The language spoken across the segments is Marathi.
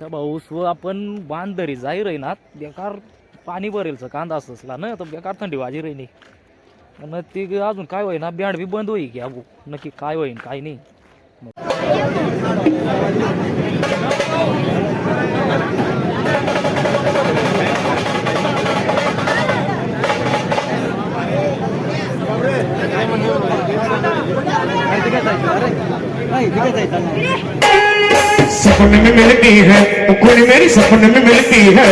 त्या भाऊस व आपण बांधरी जाई राहीनात बेकार पाणी भरेलचं कांदा असला ना तर बेकार थंडी वाजी राहिनी आणि ती अजून काय होईना बँड बी बंद होई की अबू नक्की काय होईन काय नाही. सपन में मिलती है वो कोई मेरी सपन में मिलती है।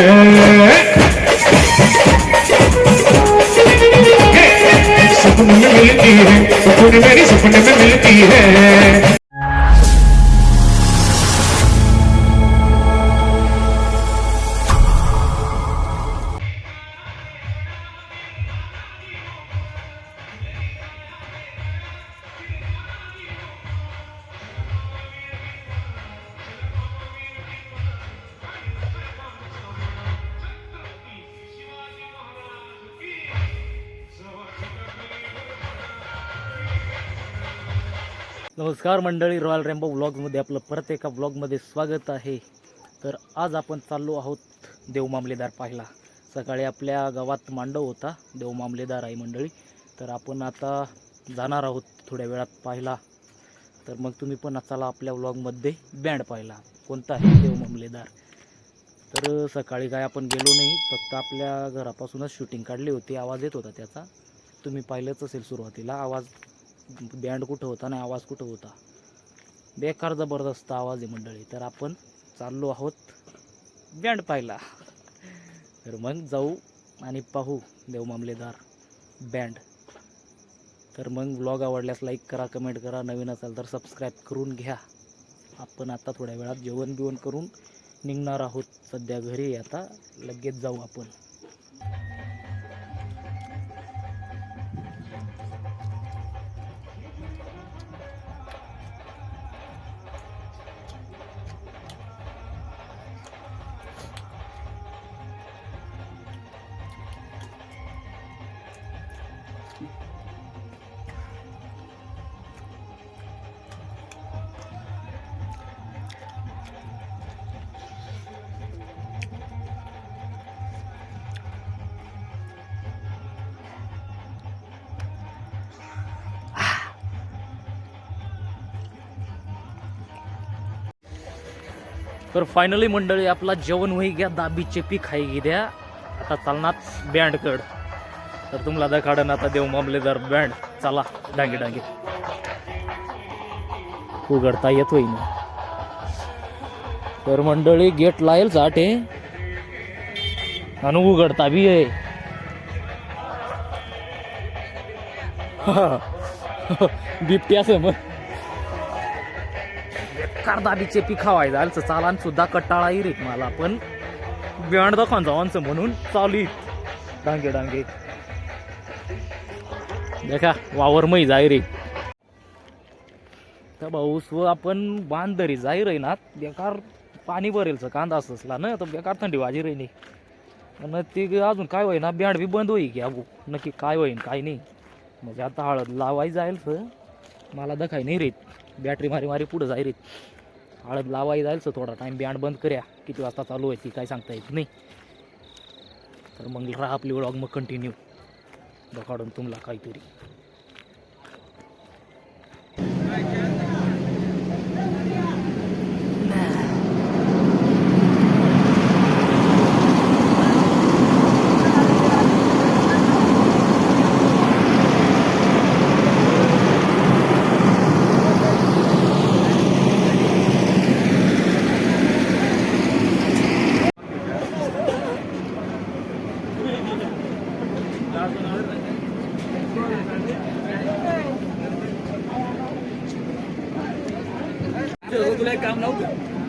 सपन में मिलती है वो कोई मेरी सपन में मिलती है। नमस्कार मंडळी रॉयल रेम्बो व्लॉगमध्ये आपलं परत एका ब्लॉगमध्ये स्वागत आहे. तर आज आपण चाललो आहोत देव मामलेदार पाहायला. सकाळी आपल्या गावात मांडव होता देव मामलेदार आहे मंडळी. तर आपण आता जाणार आहोत थोड्या वेळात पाहायला. तर मग तुम्ही पण चला आपल्या ब्लॉगमध्ये बँड पाहिला कोणता आहे देव मामलेदार? तर सकाळी काय आपण गेलो नाही फक्त आपल्या घरापासूनच शूटिंग काढली होती. आवाज येत होता त्याचा. तुम्ही पाहिलंच असेल सुरुवातीला. आवाज बँड कुठं होता नाही आवाज कुठं होता? बेकार जबरदस्त आवाज आहे मंडळी. तर आपण चाललो आहोत बँड पाहायला. तर मग जाऊ आणि पाहू देव मामलेदार बँड. तर मग व्लॉग आवडल्यास लाईक करा कमेंट करा. नवीन असाल तर सबस्क्राईब करून घ्या. आपण आता थोड्या वेळात जेवण बिवण करून निघणार आहोत. सध्या घरी आता लगेच जाऊ आपण. तर फायनली मंडळी आपला जेवण होई घ्या दाबीचे पीक खाई द्या आता चालणार बँडकड तर तुम्हाला दखाडन आता देव मामलेदार बँड चला डांगे डांगे. उघडता येत होईन तर मंडळी गेट लायल चाटे. आणि उघडता बी आहे बिबट्या मग बेकार दाबीचे पीक खावाय जायचं चालान सुद्धा कट्टाळा येईल मला. पण बँड दाखवा जावांचं म्हणून चालू डांगे डांगे. देखा वावर मै जाय रे तर भाऊस व आपण बांधरी जाई राहीनात बेकार पाणी भरेलचं कांदा असला ना तर बेकार थंडी वाजी राहिनी आणि ती अजून काय होईना बँड बी बंद होई की अबू नक्की काय होईन काय नाही. म्हणजे आता हळद लावाय जाईल मला दखाय नाही रे बॅटरी मारी मारी पुढं जाय रेत. हळद लावाय जाईल थोडा टाईम बँड बंद करूया. किती वाजता चालू आहे ती काय सांगता येत नाही. तर मग राहा आपली व्लॉग मग कंटिन्यू काढून तुम्हाला काहीतरी.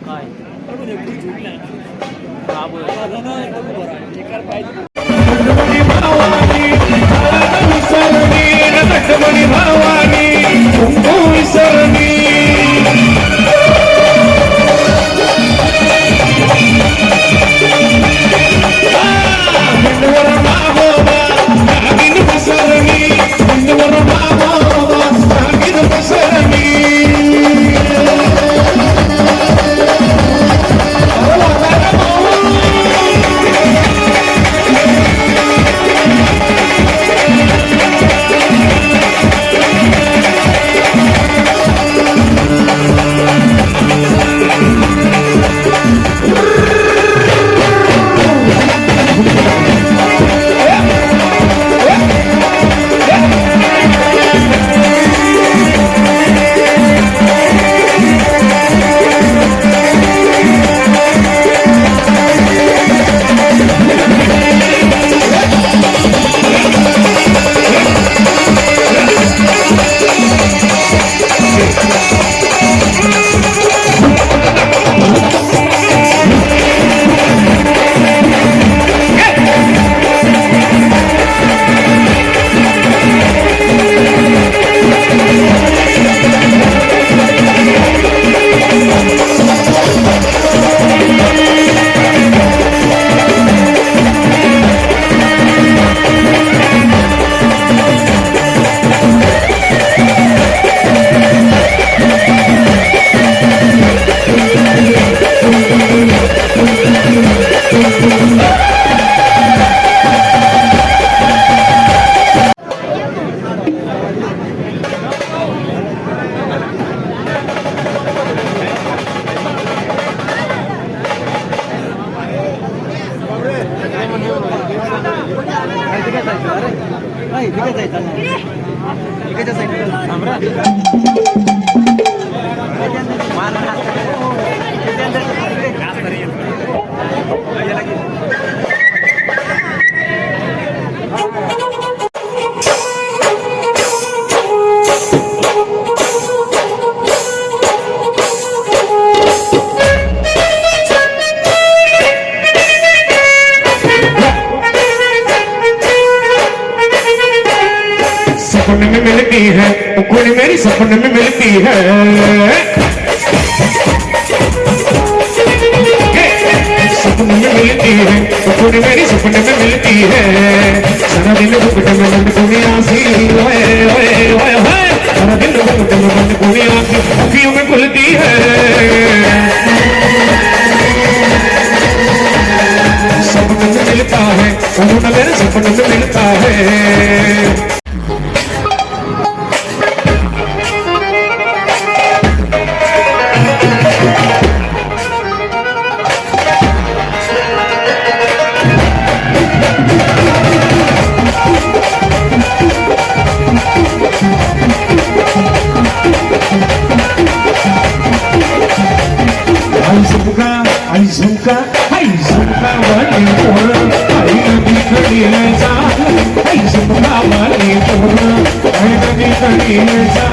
काय? हा भावानी भावानी सपन में मिलती है। सपन में मिलती है वो मेरी सपन में मिलती है। सारा दिन घुटन में बंद दुनिया सी ओए सारा दिन घुटन में बंद दुनिया सी अखियों में खुलती है। सपन में मिलता है सपन में मिलता Here's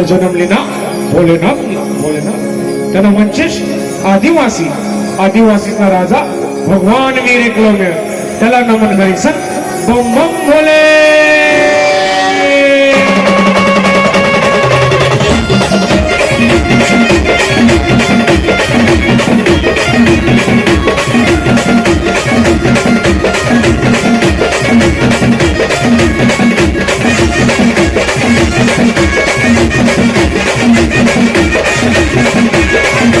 त्यानं जन्मले ना भोलेनाथ भोलेनाथ त्यानं वंशज आदिवासी आदिवासीचा राजा भगवान वीर एकलव्य त्याला नमन करायचं बम बम भोले भोले Thank you.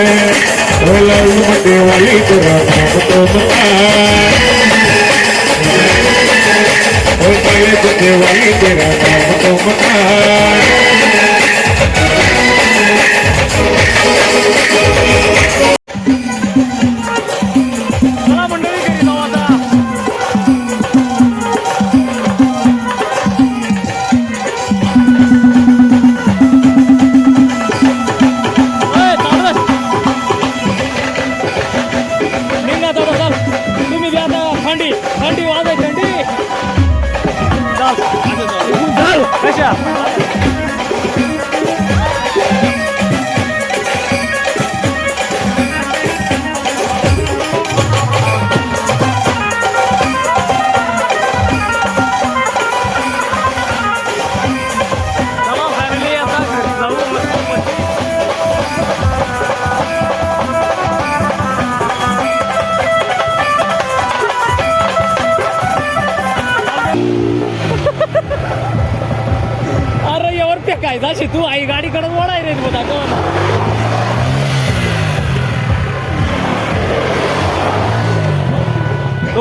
तो देवाली तेरा नाम तो मका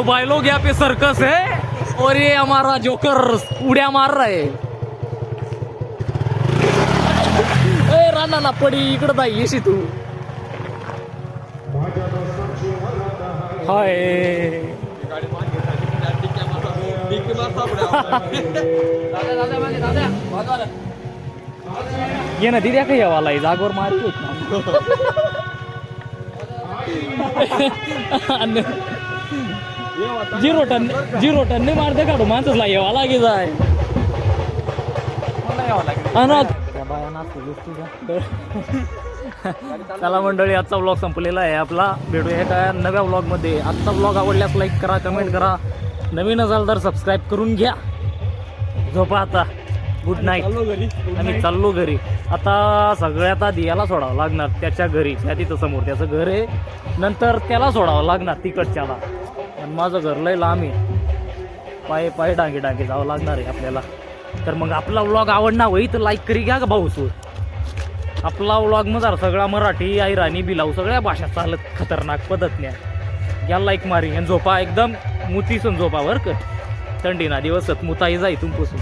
तो भाई लोग यहाँ पे सर्कस है. और ये हमारा जोकर उड्या मार रहा है. राणा ना पडी इकडं जाई येशी तू. हाय. ये ना दिद्या काही हवाला जागवर मारी होत ना झिरो टन झिरो टन नाही मारते काढू माणसाला यावा लागे जाय. का? चला मंडळी आजचा ब्लॉग संपलेला आहे आपला. भेटूया एका नव्या ब्लॉगमध्ये आजचा ब्लॉग आवडल्यास लाईक करा कमेंट करा. नवीन असाल तर सबस्क्राईब करून घ्या. झोपा आता. गुड नाईट आम्ही चाललो घरी. आता सगळ्यात आधी याला सोडावं लागणार. त्याच्या घरी. त्या तिथं समोर. त्याचं घर आहे. नंतर त्याला सोडावं लागणार. तिकडच्याला. आणि माझं घर लय लांब आहे. पाय पाय डांगे डांगे जावं लागणार आहे आपल्याला. तर मग आपला व्लॉग आवडणार होई तर लाईक करी घ्या का भाऊ तू आपला व्लॉग मजार सगळा मराठी ऐराणी बिलाऊ सगळ्या भाषा चालत खतरनाक पद्धतल्या या लाईक मारी आणि झोपा एकदम मुतीसून झोपा बरं का. थंडी ना दिवसात मुताई जाई तुमपासून.